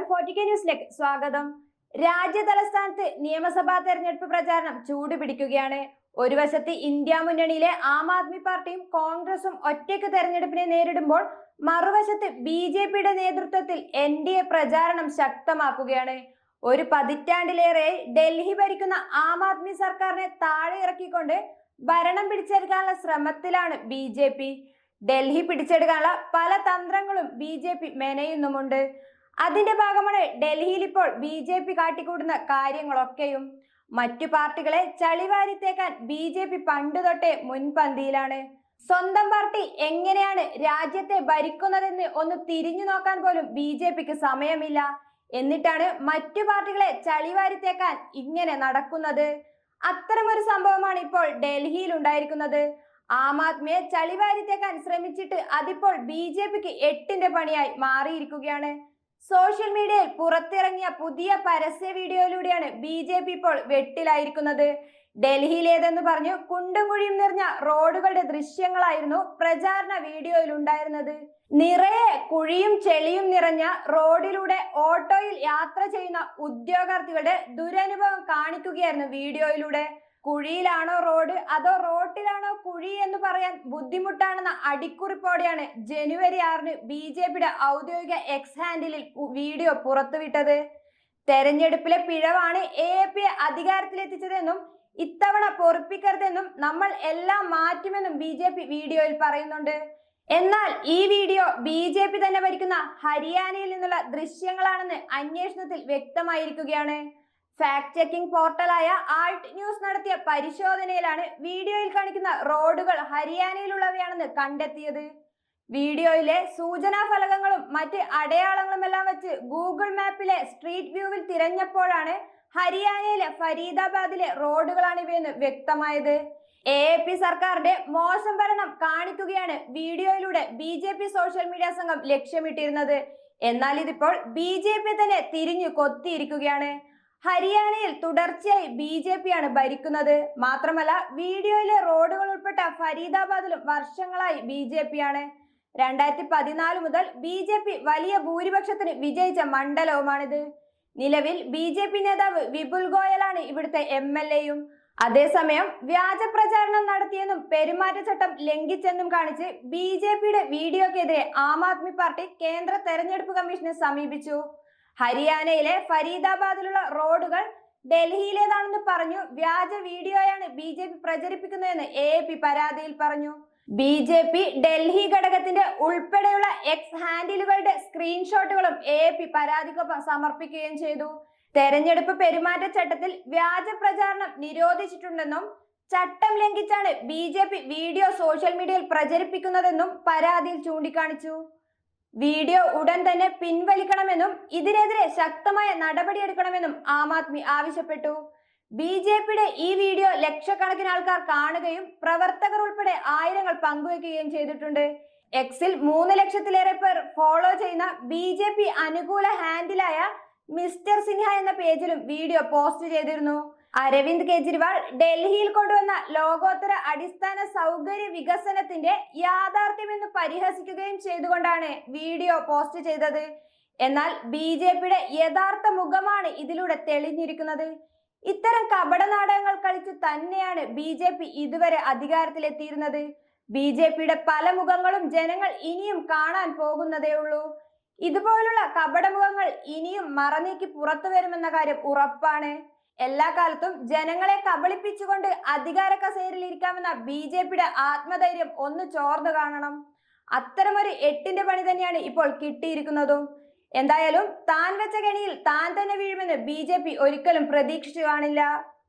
ഫോർട്ടിക്ക ന്യൂസിലേക്ക് സ്വാഗതം. രാജ്യ തലസ്ഥാനത്ത് നിയമസഭാ തെരഞ്ഞെടുപ്പ് പ്രചാരണം ചൂടുപിടിക്കുകയാണ് ഒരു വശത്ത് ഇന്ത്യ മുന്നണിയിലെ ആം ആദ്മി പാർട്ടിയും കോൺഗ്രസും ഒറ്റയ്ക്ക് തെരഞ്ഞെടുപ്പിനെ നേരിടുമ്പോൾ മറുവശത്ത് ബി ജെ പിയുടെ നേതൃത്വത്തിൽ എൻ ഡി എ പ്രചാരണം ശക്തമാക്കുകയാണ്. ഒരു പതിറ്റാണ്ടിലേറെ ഡൽഹി ഭരിക്കുന്ന ആം ആദ്മി സർക്കാരിനെ താഴെ ഇറക്കിക്കൊണ്ട് ഭരണം പിടിച്ചെടുക്കാനുള്ള ശ്രമത്തിലാണ് ബി ജെ പി. ഡൽഹി പിടിച്ചെടുക്കാനുള്ള പല തന്ത്രങ്ങളും ബി ജെ പി മെനയുന്നുമുണ്ട്. അതിന്റെ ഭാഗമാണ് ഡൽഹിയിൽ ഇപ്പോൾ ബി ജെ പി കാട്ടിക്കൂടുന്ന കാര്യങ്ങളൊക്കെയും. മറ്റു പാർട്ടികളെ ചളിവാരിത്തേക്കാൻ ബി ജെ പി പണ്ട് തൊട്ടേ മുൻപന്തിയിലാണ്. സ്വന്തം പാർട്ടി എങ്ങനെയാണ് രാജ്യത്തെ ഭരിക്കുന്നതെന്ന് ഒന്ന് തിരിഞ്ഞു നോക്കാൻ പോലും ബി ജെ പിക്ക് സമയമില്ല. എന്നിട്ടാണ് മറ്റു പാർട്ടികളെ ചളിവാരിത്തേക്കാൻ ഇങ്ങനെ നടക്കുന്നത്. അത്തരമൊരു സംഭവമാണ് ഇപ്പോൾ ഡൽഹിയിൽ ഉണ്ടായിരിക്കുന്നത് ആം ആദ്മിയെ ചളിവാരിത്തേക്കാൻ ശ്രമിച്ചിട്ട് അതിപ്പോൾ ബി ജെ പിക്ക് എട്ടിന്റെ പണിയായി മാറിയിരിക്കുകയാണ്. സോഷ്യൽ മീഡിയയിൽ പുറത്തിറങ്ങിയ പുതിയ പരസ്യ വീഡിയോയിലൂടെയാണ് ബി ജെ പി ഇപ്പോൾ വെട്ടിലായിരിക്കുന്നത്. ഡൽഹിയിലേതെന്ന് പറഞ്ഞു കുണ്ടും കുഴിയും നിറഞ്ഞ റോഡുകളുടെ ദൃശ്യങ്ങളായിരുന്നു പ്രചാരണ വീഡിയോയിൽ ഉണ്ടായിരുന്നത് നിറയെ കുഴിയും ചെളിയും നിറഞ്ഞ റോഡിലൂടെ ഓട്ടോയിൽ യാത്ര ചെയ്യുന്ന ഉദ്യോഗാർത്ഥികളുടെ ദുരനുഭവം കാണിക്കുകയായിരുന്നു വീഡിയോയിലൂടെ. കുഴിയിലാണോ റോഡ്? അതോ റോട്ടിലാണോ കുഴി എന്ന് പറയാൻ ബുദ്ധിമുട്ടാണെന്ന അടിക്കുറിപ്പോടെയാണ് ജനുവരി ആറിന് ബി ജെ പിയുടെ ഔദ്യോഗിക എക്സ് ഹാൻഡിലിൽ വീഡിയോ പുറത്തുവിട്ടത്. തെരഞ്ഞെടുപ്പിലെ പിഴവാണ് എ എ പി അധികാരത്തിലെത്തിച്ചതെന്നും ഇത്തവണ പൊറുപ്പിക്കരുതെന്നും നമ്മൾ എല്ലാം മാറ്റുമെന്നും ബി ജെ പി വീഡിയോയിൽ പറയുന്നുണ്ട്. എന്നാൽ ഈ വീഡിയോ ബി ജെ പി തന്നെ ഭരിക്കുന്ന ഹരിയാനയിൽ നിന്നുള്ള ദൃശ്യങ്ങളാണെന്ന് അന്വേഷണത്തിൽ വ്യക്തമായിരിക്കുകയാണ്. ഫാക്ട് ചെക്കിംഗ് പോർട്ടലായ ആൾട്ട് ന്യൂസ് നടത്തിയ പരിശോധനയിലാണ് വീഡിയോയിൽ കാണിക്കുന്ന റോഡുകൾ ഹരിയാനയിലുള്ളവയാണെന്ന് കണ്ടെത്തിയത്. വീഡിയോയിലെ സൂചനാ ഫലകങ്ങളും മറ്റ് അടയാളങ്ങളും എല്ലാം വെച്ച് ഗൂഗിൾ മാപ്പിലെ സ്ട്രീറ്റ് വ്യൂവിൽ തിരഞ്ഞപ്പോഴാണ് ഹരിയാനയിലെ ഫരീദാബാദിലെ റോഡുകളാണ് ഇവയെന്ന് വ്യക്തമായത്. എ പി സർക്കാരിന്റെ മോശം ഭരണം കാണിക്കുകയാണ് വീഡിയോയിലൂടെ B J P social media സംഘം ലക്ഷ്യമിട്ടിരുന്നത്. എന്നാൽ ഇതിപ്പോൾ ബി ജെ പി തന്നെ തിരിഞ്ഞു കൊത്തിയിരിക്കുകയാണ്. ഹരിയാനയിൽ തുടർച്ചയായി ബി ജെ പി ആണ് ഭരിക്കുന്നത്. മാത്രമല്ല വീഡിയോയിലെ റോഡുകൾ ഉൾപ്പെട്ട ഫരീദാബാദിലും വർഷങ്ങളായി ബി ജെ പി ആണ്. രണ്ടായിരത്തി പതിനാല് മുതൽ ബി ജെ പി വലിയ ഭൂരിപക്ഷത്തിന് വിജയിച്ച മണ്ഡലവുമാണിത്. നിലവിൽ ബി ജെ പി നേതാവ് വിപുൽ ഗോയലാണ് ഇവിടുത്തെ എം എൽ എയും. അതേസമയം വ്യാജ പ്രചാരണം നടത്തിയെന്നും പെരുമാറ്റച്ചട്ടം ലംഘിച്ചെന്നും കാണിച്ച് ബി ജെ പിയുടെ വീഡിയോക്കെതിരെ ആം ആദ്മി പാർട്ടി കേന്ദ്ര തെരഞ്ഞെടുപ്പ് കമ്മീഷനെ സമീപിച്ചു. ഹരിയാനയിലെ ഫരീദാബാദിലുള്ള റോഡുകൾ ഡൽഹിയിലേതാണെന്ന് പറഞ്ഞു. വ്യാജ വീഡിയോയാണ് ബി ജെ പി പ്രചരിപ്പിക്കുന്നതെന്ന് എ പി പരാതിയിൽ പറഞ്ഞു. ബി ജെ പി ഡൽഹി ഘടകത്തിന്റെ ഉൾപ്പെടെയുള്ള എക്സ് ഹാൻഡിലുകളുടെ സ്ക്രീൻഷോട്ടുകളും എ പി പരാതിക്കൊപ്പം സമർപ്പിക്കുകയും ചെയ്തു. തെരഞ്ഞെടുപ്പ് പെരുമാറ്റച്ചട്ടത്തിൽ വ്യാജ പ്രചാരണം നിരോധിച്ചിട്ടുണ്ടെന്നും ചട്ടം ലംഘിച്ചാണ് ബി വീഡിയോ സോഷ്യൽ മീഡിയയിൽ പ്രചരിപ്പിക്കുന്നതെന്നും പരാതിയിൽ ചൂണ്ടിക്കാണിച്ചു. വീഡിയോ ഉടൻ തന്നെ പിൻവലിക്കണമെന്നും ഇതിനെതിരെ ശക്തമായ നടപടിയെടുക്കണമെന്നും ആം ആദ്മി ആവശ്യപ്പെട്ടു. ബി ജെ പിയുടെ ഈ വീഡിയോ ലക്ഷക്കണക്കിന് ആൾക്കാർ കാണുകയും പ്രവർത്തകർ ഉൾപ്പെടെ ആയിരങ്ങൾ പങ്കുവെക്കുകയും ചെയ്തിട്ടുണ്ട്. എക്സിൽ മൂന്ന് ലക്ഷത്തിലേറെ പേർ ഫോളോ ചെയ്യുന്ന ബി ജെ പി അനുകൂല ഹാൻഡിലായ മിസ്റ്റർ സിൻഹ എന്ന പേജിലും വീഡിയോ പോസ്റ്റ് ചെയ്തിരുന്നു. അരവിന്ദ് കെജ്രിവാൾ ഡൽഹിയിൽ കൊണ്ടുവന്ന ലോകോത്തര അടിസ്ഥാന സൗകര്യ വികസനത്തിന്റെ യാഥാർത്ഥ്യം എന്ന് പരിഹസിക്കുകയും ചെയ്തുകൊണ്ടാണ് വീഡിയോ പോസ്റ്റ് ചെയ്തത്. എന്നാൽ ബി ജെ പിയുടെ യഥാർത്ഥ മുഖമാണ് ഇതിലൂടെ തെളിഞ്ഞിരിക്കുന്നത്. ഇത്തരം കപട നാടകങ്ങൾ കളിച്ച് തന്നെയാണ് ബി ജെ പി ഇതുവരെ അധികാരത്തിലെത്തിയിരുന്നത്. ബി ജെ പിയുടെ പല മുഖങ്ങളും ജനങ്ങൾ ഇനിയും കാണാൻ പോകുന്നതേ ഉള്ളൂ. ഇതുപോലുള്ള കപടമുഖങ്ങൾ ഇനിയും മറനീക്കി പുറത്തു വരുമെന്ന കാര്യം ഉറപ്പാണ്. എല്ലാ കാലത്തും ജനങ്ങളെ കബളിപ്പിച്ചുകൊണ്ട് അധികാര കസേരയിൽ ഇരിക്കാമെന്ന ബി ജെ പിയുടെ ആത്മധൈര്യം ഒന്ന് ചോർന്നു കാണണം. അത്തരമൊരു എട്ടിന്റെ പണി തന്നെയാണ് ഇപ്പോൾ കിട്ടിയിരിക്കുന്നതും. എന്തായാലും താൻ വെച്ച കെണിയിൽ താൻ തന്നെ വീഴുമെന്ന് ബി ഒരിക്കലും പ്രതീക്ഷിച്ചു കാണില്ല.